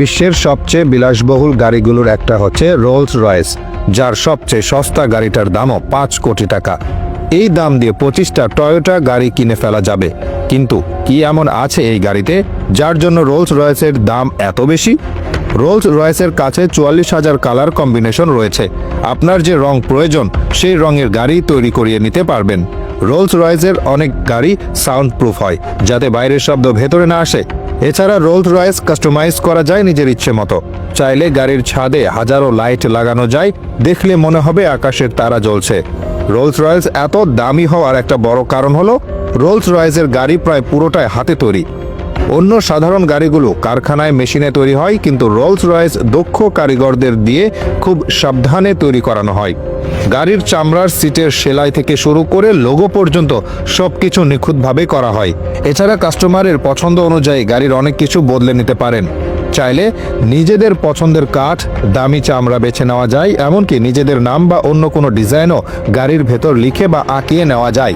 বিশ্বের সবচেয়ে বিলাসবহুল গাড়িগুলোর একটা হচ্ছে রোলস রয়েস যার সবচেয়ে সস্তা গাড়িটার দামও পাঁচ কোটি টাকা। এই দাম দিয়ে পঁচিশটা টয়োটা গাড়ি কিনে ফেলা যাবে। কিন্তু কি এমন আছে এই গাড়িতে, যার জন্য রোলস রয়েসের দাম এত বেশি? রোলস রয়েসের কাছে চুয়াল্লিশ হাজার কালার কম্বিনেশন রয়েছে। আপনার যে রং প্রয়োজন, সেই রঙের গাড়ি তৈরি করিয়ে নিতে পারবেন। রোলস রয়েসের অনেক গাড়ি সাউন্ড প্রুফ হয়, যাতে বাইরের শব্দ ভেতরে না আসে। এছাড়া রোলস রয়েস কাস্টমাইজ করা যায় নিজের ইচ্ছে মতো। চাইলে গাড়ির ছাদে হাজারো লাইট লাগানো যায়, দেখলে মনে হবে আকাশের তারা জ্বলছে। রোলস রয়েস এত দামি হওয়ার একটা বড় কারণ হলো রোলস রয়েসের গাড়ি প্রায় পুরোটাই হাতে তৈরি। অন্য সাধারণ গাড়িগুলো কারখানায় মেশিনে তৈরি হয়, কিন্তু রোলস রয়েস দক্ষ কারিগরদের দিয়ে খুব সাবধানে তৈরি করানো হয়। গাড়ির চামড়ার সিটের সেলাই থেকে শুরু করে লোগো পর্যন্ত সব কিছু নিখুঁতভাবে করা হয়। এছাড়া কাস্টমারের পছন্দ অনুযায়ী গাড়ির অনেক কিছু বদলে নিতে পারেন। চাইলে নিজেদের পছন্দের কাঠ, দামি চামড়া বেছে নেওয়া যায়, এমনকি নিজেদের নাম বা অন্য কোনো ডিজাইনও গাড়ির ভেতর লিখে বা আঁকিয়ে নেওয়া যায়।